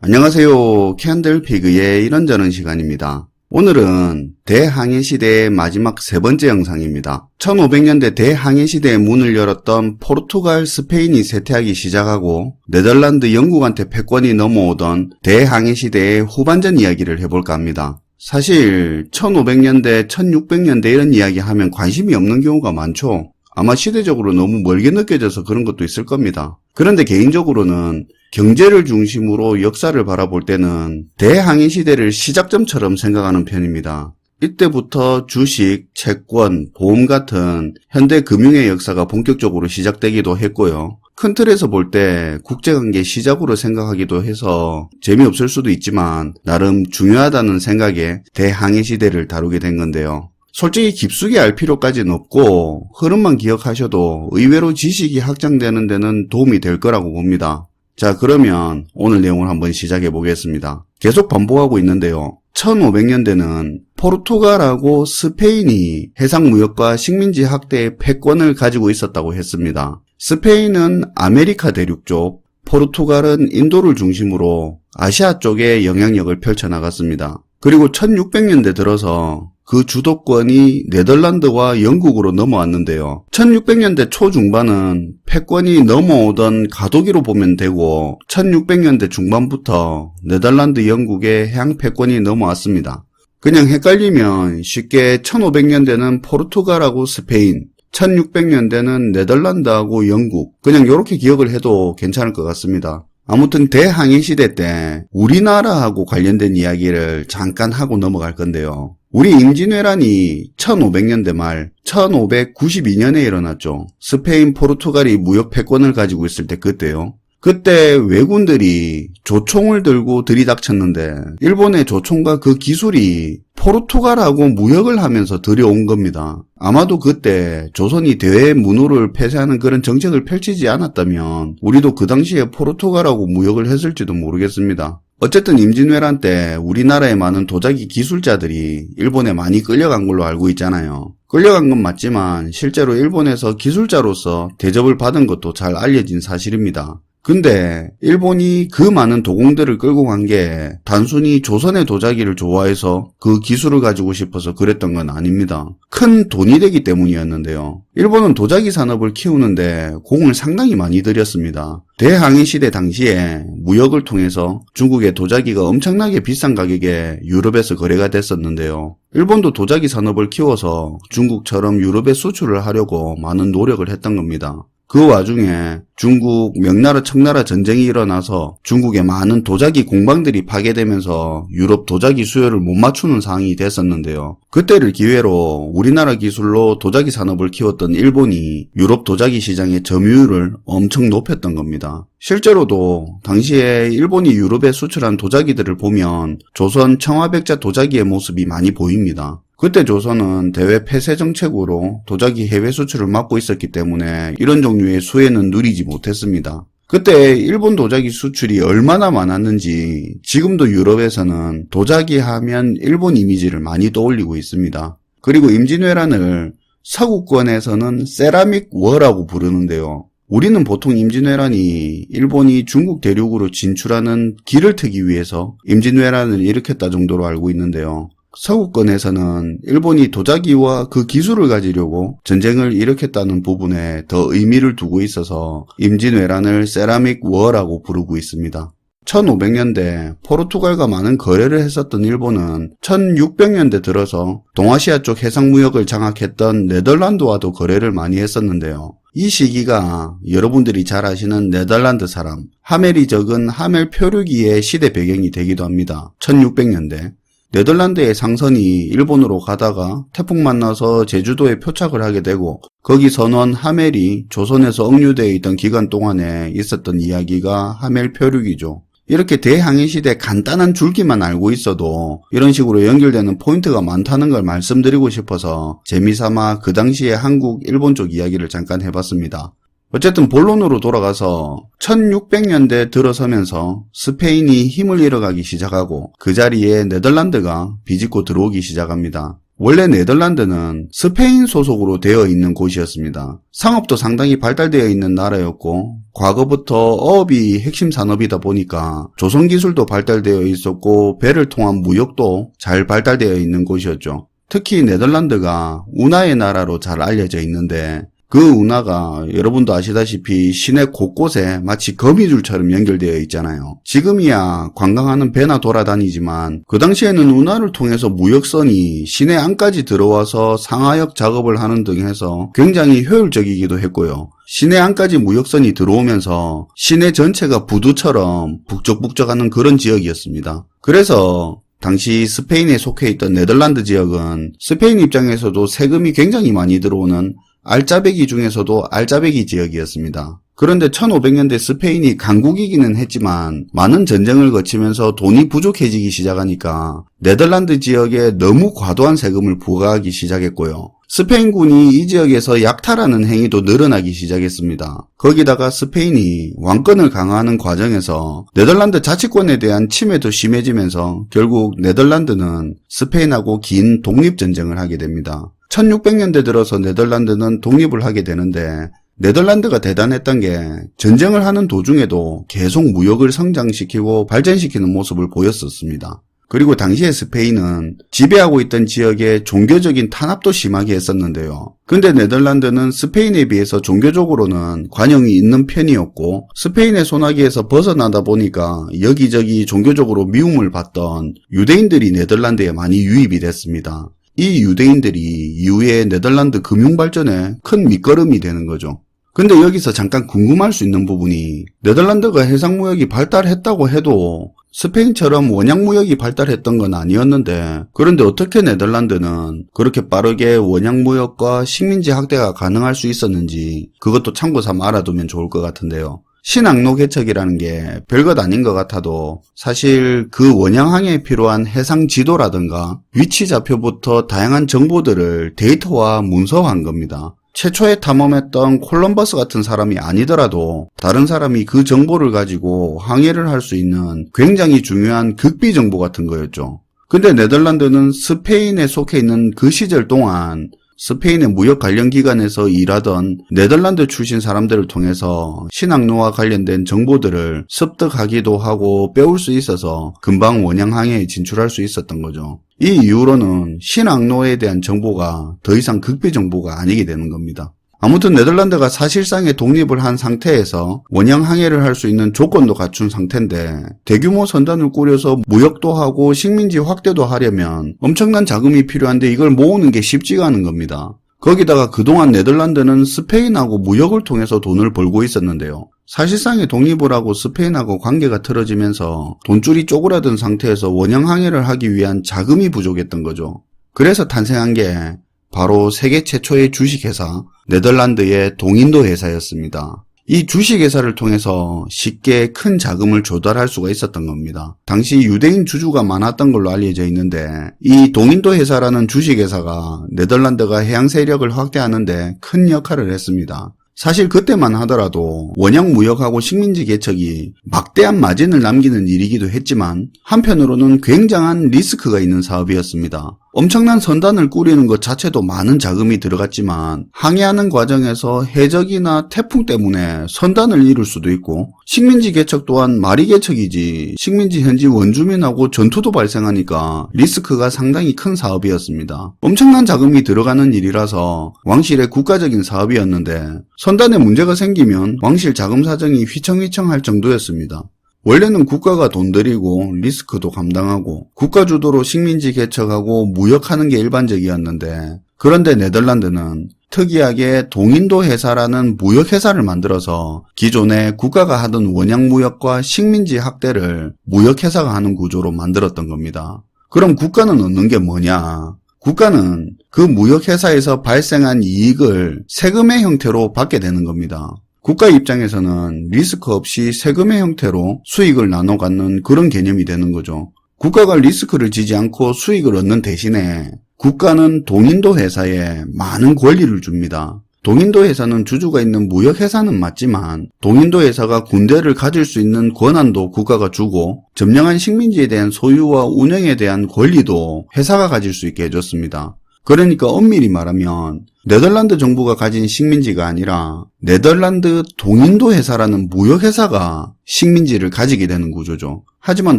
안녕하세요. 캔들피그의 이런저런 시간입니다. 오늘은 대항해 시대의 마지막 세 번째 영상입니다. 1500년대 대항해 시대의 문을 열었던 포르투갈, 스페인이 쇠퇴하기 시작하고 네덜란드, 영국한테 패권이 넘어오던 대항해 시대의 후반전 이야기를 해볼까 합니다. 사실 1500년대, 1600년대 이런 이야기 하면 관심이 없는 경우가 많죠. 아마 시대적으로 너무 멀게 느껴져서 그런 것도 있을 겁니다. 그런데 개인적으로는 경제를 중심으로 역사를 바라볼 때는 대항해 시대를 시작점처럼 생각하는 편입니다. 이때부터 주식, 채권, 보험 같은 현대 금융의 역사가 본격적으로 시작되기도 했고요. 큰 틀에서 볼 때 국제관계 시작으로 생각하기도 해서 재미없을 수도 있지만 나름 중요하다는 생각에 대항해 시대를 다루게 된 건데요. 솔직히 깊숙이 알 필요까지는 없고 흐름만 기억하셔도 의외로 지식이 확장되는 데는 도움이 될 거라고 봅니다. 자, 그러면 오늘 내용을 한번 시작해 보겠습니다. 계속 반복하고 있는데요. 1500년대는 포르투갈하고 스페인이 해상무역과 식민지 학대의 패권을 가지고 있었다고 했습니다. 스페인은 아메리카 대륙 쪽, 포르투갈은 인도를 중심으로 아시아 쪽에 영향력을 펼쳐나갔습니다. 그리고 1600년대 들어서 그 주도권이 네덜란드와 영국으로 넘어왔는데요. 1600년대 초중반은 패권이 넘어오던 가도기로 보면 되고 1600년대 중반부터 네덜란드 영국의 해양 패권이 넘어왔습니다. 그냥 헷갈리면 쉽게 1500년대는 포르투갈하고 스페인, 1600년대는 네덜란드하고 영국, 그냥 이렇게 기억을 해도 괜찮을 것 같습니다. 아무튼 대항해 시대 때 우리나라하고 관련된 이야기를 잠깐 하고 넘어갈 건데요. 우리 임진왜란이 1500년대 말 1592년에 일어났죠. 스페인, 포르투갈이 무역 패권을 가지고 있을 때 그때요. 그때 왜군들이 조총을 들고 들이닥쳤는데 일본의 조총과 그 기술이 포르투갈하고 무역을 하면서 들여온 겁니다. 아마도 그때 조선이 대외 문호를 폐쇄하는 그런 정책을 펼치지 않았다면 우리도 그 당시에 포르투갈하고 무역을 했을지도 모르겠습니다. 어쨌든 임진왜란 때 우리나라의 많은 도자기 기술자들이 일본에 많이 끌려간 걸로 알고 있잖아요. 끌려간 건 맞지만 실제로 일본에서 기술자로서 대접을 받은 것도 잘 알려진 사실입니다. 근데 일본이 그 많은 도공들을 끌고 간 게 단순히 조선의 도자기를 좋아해서 그 기술을 가지고 싶어서 그랬던 건 아닙니다. 큰 돈이 되기 때문이었는데요. 일본은 도자기 산업을 키우는데 공을 상당히 많이 들였습니다. 대항해 시대 당시에 무역을 통해서 중국의 도자기가 엄청나게 비싼 가격에 유럽에서 거래가 됐었는데요. 일본도 도자기 산업을 키워서 중국처럼 유럽에 수출을 하려고 많은 노력을 했던 겁니다. 그 와중에 중국 명나라 청나라 전쟁이 일어나서 중국의 많은 도자기 공방들이 파괴되면서 유럽 도자기 수요를 못 맞추는 상황이 됐었는데요. 그때를 기회로 우리나라 기술로 도자기 산업을 키웠던 일본이 유럽 도자기 시장의 점유율을 엄청 높였던 겁니다. 실제로도 당시에 일본이 유럽에 수출한 도자기들을 보면 조선 청화백자 도자기의 모습이 많이 보입니다. 그때 조선은 대외 폐쇄 정책으로 도자기 해외 수출을 막고 있었기 때문에 이런 종류의 수혜는 누리지 못했습니다. 그때 일본 도자기 수출이 얼마나 많았는지 지금도 유럽에서는 도자기 하면 일본 이미지를 많이 떠올리고 있습니다. 그리고 임진왜란을 서구권에서는 세라믹 워라고 부르는데요. 우리는 보통 임진왜란이 일본이 중국 대륙으로 진출하는 길을 트기 위해서 임진왜란을 일으켰다 정도로 알고 있는데요. 서구권에서는 일본이 도자기와 그 기술을 가지려고 전쟁을 일으켰다는 부분에 더 의미를 두고 있어서 임진왜란을 세라믹 워라고 부르고 있습니다. 1500년대 포르투갈과 많은 거래를 했었던 일본은 1600년대 들어서 동아시아 쪽 해상무역을 장악했던 네덜란드와도 거래를 많이 했었는데요. 이 시기가 여러분들이 잘 아시는 네덜란드 사람 하멜이 적은 하멜 표류기의 시대 배경이 되기도 합니다. 1600년대 네덜란드의 상선이 일본으로 가다가 태풍 만나서 제주도에 표착을 하게 되고 거기 선원 하멜이 조선에서 억류되어 있던 기간 동안에 있었던 이야기가 하멜 표류기죠. 이렇게 대항해 시대 간단한 줄기만 알고 있어도 이런 식으로 연결되는 포인트가 많다는 걸 말씀드리고 싶어서 재미삼아 그 당시에 한국, 일본 쪽 이야기를 잠깐 해봤습니다. 어쨌든 본론으로 돌아가서 1600년대 들어서면서 스페인이 힘을 잃어가기 시작하고 그 자리에 네덜란드가 비집고 들어오기 시작합니다. 원래 네덜란드는 스페인 소속으로 되어 있는 곳이었습니다. 상업도 상당히 발달되어 있는 나라였고 과거부터 어업이 핵심 산업이다 보니까 조선 기술도 발달되어 있었고 배를 통한 무역도 잘 발달되어 있는 곳이었죠. 특히 네덜란드가 운하의 나라로 잘 알려져 있는데 그 운하가 여러분도 아시다시피 시내 곳곳에 마치 거미줄처럼 연결되어 있잖아요. 지금이야 관광하는 배나 돌아다니지만 그 당시에는 운하를 통해서 무역선이 시내 안까지 들어와서 상하역 작업을 하는 등 해서 굉장히 효율적이기도 했고요. 시내 안까지 무역선이 들어오면서 시내 전체가 부두처럼 북적북적하는 그런 지역이었습니다. 그래서 당시 스페인에 속해 있던 네덜란드 지역은 스페인 입장에서도 세금이 굉장히 많이 들어오는 알짜배기 중에서도 알짜배기 지역이었습니다. 그런데 1500년대 스페인이 강국이기는 했지만 많은 전쟁을 거치면서 돈이 부족해지기 시작하니까 네덜란드 지역에 너무 과도한 세금을 부과하기 시작했고요. 스페인군이 이 지역에서 약탈하는 행위도 늘어나기 시작했습니다. 거기다가 스페인이 왕권을 강화하는 과정에서 네덜란드 자치권에 대한 침해도 심해지면서 결국 네덜란드는 스페인하고 긴 독립전쟁을 하게 됩니다. 1600년대 들어서 네덜란드는 독립을 하게 되는데 네덜란드가 대단했던 게 전쟁을 하는 도중에도 계속 무역을 성장시키고 발전시키는 모습을 보였었습니다. 그리고 당시에 스페인은 지배하고 있던 지역에 종교적인 탄압도 심하게 했었는데요. 근데 네덜란드는 스페인에 비해서 종교적으로는 관용이 있는 편이었고 스페인의 소나기에서 벗어나다 보니까 여기저기 종교적으로 미움을 받던 유대인들이 네덜란드에 많이 유입이 됐습니다. 이 유대인들이 이후에 네덜란드 금융 발전에 큰 밑거름이 되는 거죠. 근데 여기서 잠깐 궁금할 수 있는 부분이 네덜란드가 해상무역이 발달했다고 해도 스페인처럼 원양 무역이 발달했던 건 아니었는데 그런데 어떻게 네덜란드는 그렇게 빠르게 원양 무역과 식민지 확대가 가능할 수 있었는지 그것도 참고 삼아 알아두면 좋을 것 같은데요. 신항로 개척이라는 게 별것 아닌 것 같아도 사실 그 원양항에 필요한 해상 지도라든가 위치 좌표부터 다양한 정보들을 데이터화 문서화한 겁니다. 최초에 탐험했던 콜럼버스 같은 사람이 아니더라도 다른 사람이 그 정보를 가지고 항해를 할 수 있는 굉장히 중요한 극비 정보 같은 거였죠. 근데 네덜란드는 스페인에 속해 있는 그 시절 동안 스페인의 무역 관련 기관에서 일하던 네덜란드 출신 사람들을 통해서 신항로와 관련된 정보들을 습득하기도 하고 배울 수 있어서 금방 원양항해에 진출할 수 있었던 거죠. 이 이후로는 신항로에 대한 정보가 더 이상 극비 정보가 아니게 되는 겁니다. 아무튼 네덜란드가 사실상의 독립을 한 상태에서 원양 항해를 할 수 있는 조건도 갖춘 상태인데 대규모 선단을 꾸려서 무역도 하고 식민지 확대도 하려면 엄청난 자금이 필요한데 이걸 모으는 게 쉽지가 않은 겁니다. 거기다가 그동안 네덜란드는 스페인하고 무역을 통해서 돈을 벌고 있었는데요. 사실상의 독립을 하고 스페인하고 관계가 틀어지면서 돈줄이 쪼그라든 상태에서 원양 항해를 하기 위한 자금이 부족했던 거죠. 그래서 탄생한 게 바로 세계 최초의 주식회사 네덜란드의 동인도 회사였습니다. 이 주식회사를 통해서 쉽게 큰 자금을 조달할 수가 있었던 겁니다. 당시 유대인 주주가 많았던 걸로 알려져 있는데 이 동인도 회사라는 주식회사가 네덜란드가 해양 세력을 확대하는데 큰 역할을 했습니다. 사실 그때만 하더라도 원양 무역하고 식민지 개척이 막대한 마진을 남기는 일이기도 했지만 한편으로는 굉장한 리스크가 있는 사업이었습니다. 엄청난 선단을 꾸리는 것 자체도 많은 자금이 들어갔지만 항해하는 과정에서 해적이나 태풍 때문에 선단을 잃을 수도 있고 식민지 개척 또한 말이 개척이지 식민지 현지 원주민하고 전투도 발생하니까 리스크가 상당히 큰 사업이었습니다. 엄청난 자금이 들어가는 일이라서 왕실의 국가적인 사업이었는데 선단에 문제가 생기면 왕실 자금 사정이 휘청휘청할 정도였습니다. 원래는 국가가 돈 들이고 리스크도 감당하고 국가 주도로 식민지 개척하고 무역하는 게 일반적이었는데 그런데 네덜란드는 특이하게 동인도 회사라는 무역 회사를 만들어서 기존에 국가가 하던 원양 무역과 식민지 학대를 무역 회사가 하는 구조로 만들었던 겁니다. 그럼 국가는 얻는 게 뭐냐? 국가는 그 무역 회사에서 발생한 이익을 세금의 형태로 받게 되는 겁니다. 국가 입장에서는 리스크 없이 세금의 형태로 수익을 나눠 갖는 그런 개념이 되는 거죠. 국가가 리스크를 지지 않고 수익을 얻는 대신에 국가는 동인도 회사에 많은 권리를 줍니다. 동인도 회사는 주주가 있는 무역 회사는 맞지만 동인도 회사가 군대를 가질 수 있는 권한도 국가가 주고 점령한 식민지에 대한 소유와 운영에 대한 권리도 회사가 가질 수 있게 해줬습니다. 그러니까 엄밀히 말하면 네덜란드 정부가 가진 식민지가 아니라 네덜란드 동인도 회사라는 무역 회사가 식민지를 가지게 되는 구조죠. 하지만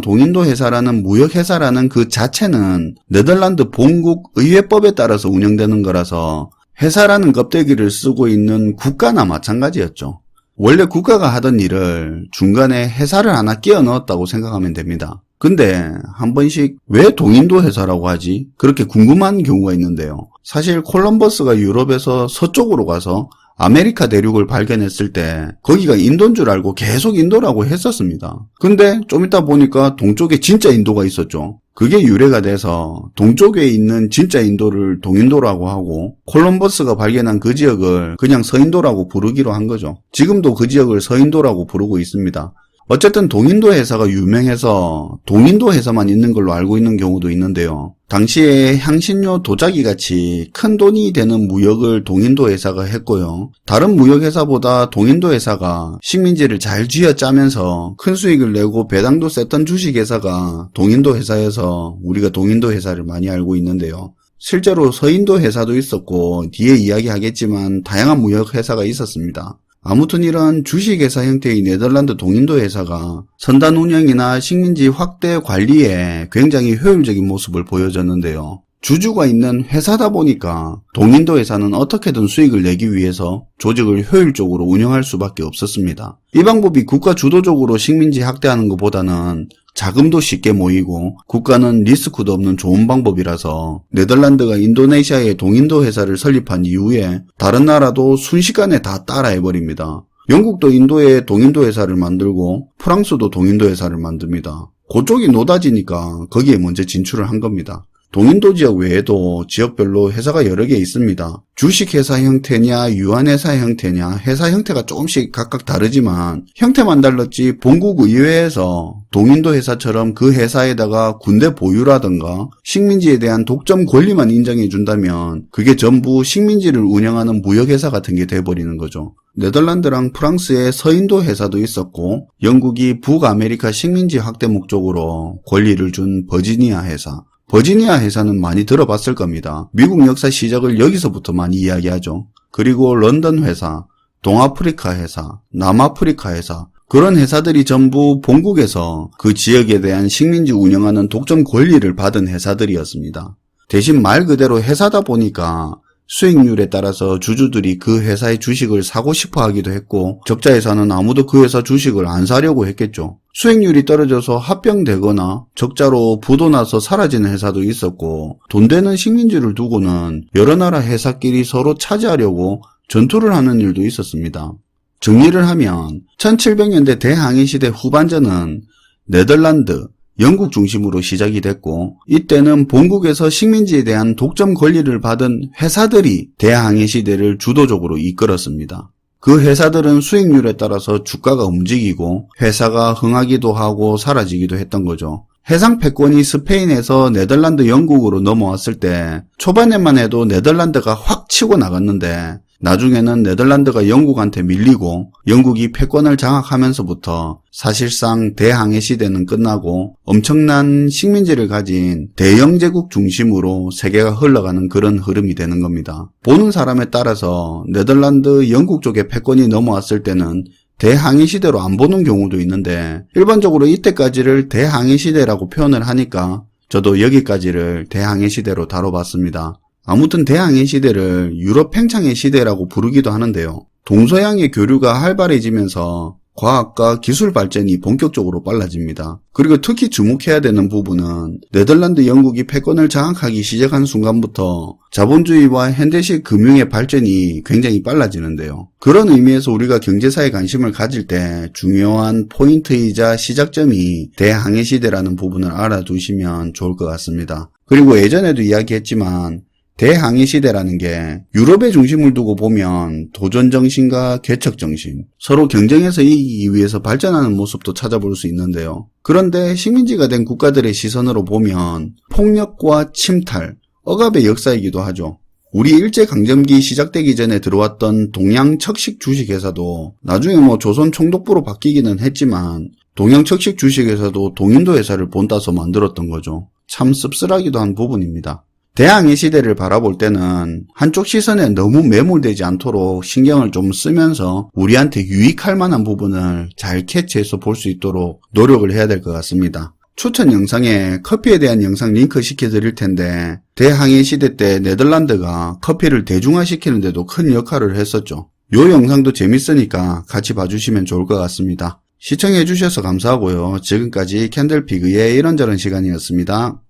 동인도 회사라는 무역 회사라는 그 자체는 네덜란드 본국 의회법에 따라서 운영되는 거라서 회사라는 껍데기를 쓰고 있는 국가나 마찬가지였죠. 원래 국가가 하던 일을 중간에 회사를 하나 끼워 넣었다고 생각하면 됩니다. 근데 한 번씩 왜 동인도 회사라고 하지? 그렇게 궁금한 경우가 있는데요. 사실 콜럼버스가 유럽에서 서쪽으로 가서 아메리카 대륙을 발견했을 때 거기가 인도인 줄 알고 계속 인도라고 했었습니다. 근데 좀 이따 보니까 동쪽에 진짜 인도가 있었죠. 그게 유래가 돼서 동쪽에 있는 진짜 인도를 동인도라고 하고 콜럼버스가 발견한 그 지역을 그냥 서인도라고 부르기로 한 거죠. 지금도 그 지역을 서인도라고 부르고 있습니다. 어쨌든 동인도 회사가 유명해서 동인도 회사만 있는 걸로 알고 있는 경우도 있는데요. 당시에 향신료 도자기 같이 큰 돈이 되는 무역을 동인도 회사가 했고요. 다른 무역 회사보다 동인도 회사가 식민지를 잘 쥐어짜면서 큰 수익을 내고 배당도 셌던 주식 회사가 동인도 회사여서 우리가 동인도 회사를 많이 알고 있는데요. 실제로 서인도 회사도 있었고 뒤에 이야기하겠지만 다양한 무역 회사가 있었습니다. 아무튼 이런 주식회사 형태의 네덜란드 동인도 회사가 선단 운영이나 식민지 확대 관리에 굉장히 효율적인 모습을 보여줬는데요. 주주가 있는 회사다 보니까 동인도 회사는 어떻게든 수익을 내기 위해서 조직을 효율적으로 운영할 수밖에 없었습니다. 이 방법이 국가 주도적으로 식민지 확대하는 것보다는 자금도 쉽게 모이고 국가는 리스크도 없는 좋은 방법이라서 네덜란드가 인도네시아에 동인도 회사를 설립한 이후에 다른 나라도 순식간에 다 따라해버립니다. 영국도 인도에 동인도 회사를 만들고 프랑스도 동인도 회사를 만듭니다. 그쪽이 노다지니까 거기에 먼저 진출을 한 겁니다. 동인도 지역 외에도 지역별로 회사가 여러 개 있습니다. 주식회사 형태냐, 유한회사 형태냐, 회사 형태가 조금씩 각각 다르지만 형태만 달랐지 본국 의회에서 동인도 회사처럼 그 회사에다가 군대 보유라든가 식민지에 대한 독점 권리만 인정해 준다면 그게 전부 식민지를 운영하는 무역회사 같은 게 돼버리는 거죠. 네덜란드랑 프랑스의 서인도 회사도 있었고 영국이 북아메리카 식민지 확대 목적으로 권리를 준 버지니아 회사 버지니아 회사는 많이 들어봤을 겁니다. 미국 역사 시작을 여기서부터 많이 이야기하죠. 그리고 런던 회사, 동아프리카 회사, 남아프리카 회사, 그런 회사들이 전부 본국에서 그 지역에 대한 식민지 운영하는 독점 권리를 받은 회사들이었습니다. 대신 말 그대로 회사다 보니까 수익률에 따라서 주주들이 그 회사의 주식을 사고 싶어 하기도 했고 적자 회사는 아무도 그 회사 주식을 안 사려고 했겠죠. 수익률이 떨어져서 합병되거나 적자로 부도나서 사라지는 회사도 있었고 돈 되는 식민지를 두고는 여러 나라 회사끼리 서로 차지하려고 전투를 하는 일도 있었습니다. 정리를 하면 1700년대 대항해 시대 후반전은 네덜란드, 영국 중심으로 시작이 됐고 이때는 본국에서 식민지에 대한 독점 권리를 받은 회사들이 대항해 시대를 주도적으로 이끌었습니다. 그 회사들은 수익률에 따라서 주가가 움직이고 회사가 흥하기도 하고 사라지기도 했던 거죠. 해상 패권이 스페인에서 네덜란드 영국으로 넘어왔을 때 초반에만 해도 네덜란드가 확 치고 나갔는데 나중에는 네덜란드가 영국한테 밀리고 영국이 패권을 장악하면서부터 사실상 대항해 시대는 끝나고 엄청난 식민지를 가진 대영 제국 중심으로 세계가 흘러가는 그런 흐름이 되는 겁니다. 보는 사람에 따라서 네덜란드 영국 쪽에 패권이 넘어왔을 때는 대항해 시대로 안 보는 경우도 있는데 일반적으로 이때까지를 대항해 시대라고 표현을 하니까 저도 여기까지를 대항해 시대로 다뤄봤습니다. 아무튼 대항해 시대를 유럽 팽창의 시대라고 부르기도 하는데요. 동서양의 교류가 활발해지면서 과학과 기술 발전이 본격적으로 빨라집니다. 그리고 특히 주목해야 되는 부분은 네덜란드 영국이 패권을 장악하기 시작한 순간부터 자본주의와 현대식 금융의 발전이 굉장히 빨라지는데요. 그런 의미에서 우리가 경제사에 관심을 가질 때 중요한 포인트이자 시작점이 대항해 시대라는 부분을 알아두시면 좋을 것 같습니다. 그리고 예전에도 이야기했지만 대항해 시대라는 게 유럽의 중심을 두고 보면 도전 정신과 개척 정신, 서로 경쟁해서 이기기 위해서 발전하는 모습도 찾아볼 수 있는데요. 그런데 식민지가 된 국가들의 시선으로 보면 폭력과 침탈, 억압의 역사이기도 하죠. 우리 일제강점기 시작되기 전에 들어왔던 동양 척식 주식회사도 나중에 뭐 조선 총독부로 바뀌기는 했지만 동양 척식 주식회사도 동인도 회사를 본따서 만들었던 거죠. 참 씁쓸하기도 한 부분입니다. 대항해 시대를 바라볼 때는 한쪽 시선에 너무 매몰되지 않도록 신경을 좀 쓰면서 우리한테 유익할 만한 부분을 잘 캐치해서 볼 수 있도록 노력을 해야 될 것 같습니다. 추천 영상에 커피에 대한 영상 링크 시켜드릴 텐데 대항해 시대 때 네덜란드가 커피를 대중화시키는 데도 큰 역할을 했었죠. 요 영상도 재밌으니까 같이 봐주시면 좋을 것 같습니다. 시청해주셔서 감사하고요. 지금까지 캔들피그의 이런저런 시간이었습니다.